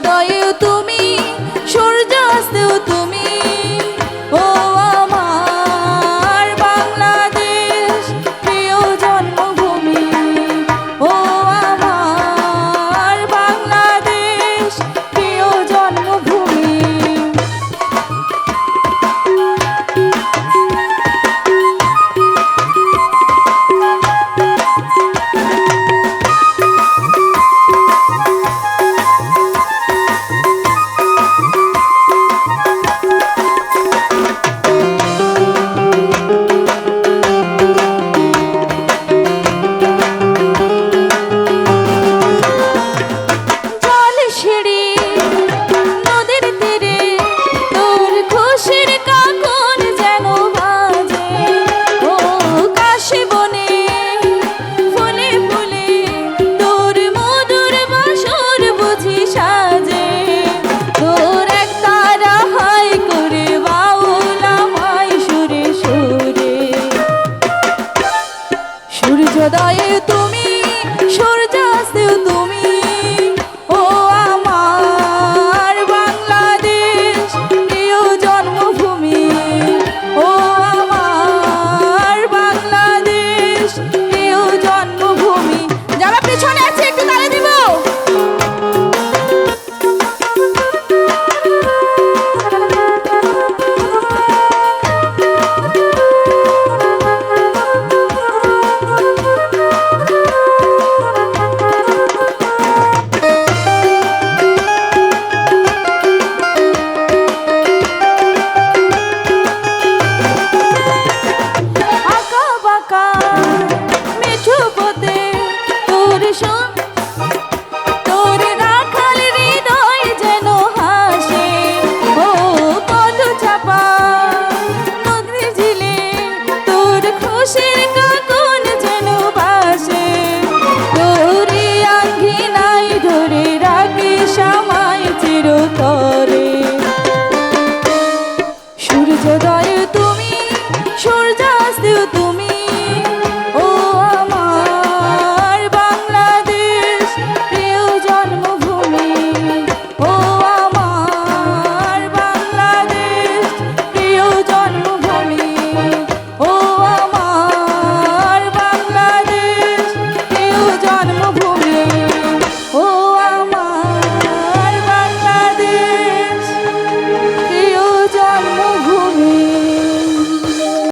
dois সদায় তুমি সূর্যাস্ত সূর্যোদয় তুমি সূর্যাস্তেও তুমি।